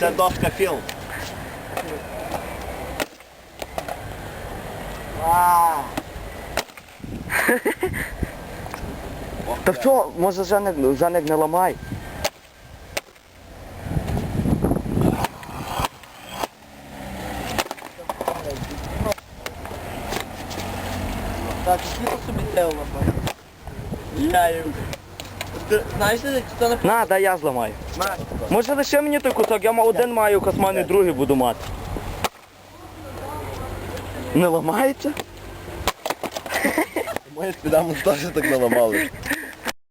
Це дошка філ. Та в чого? Може, Женек, Женек не ламай. Так, скільки собі ламати? Я знаєш, це не На, дай я зламаю. Може лише мені той кусок, я один маю, косманий другий буду мати. Не ламається? Ми з підами теж так наламали.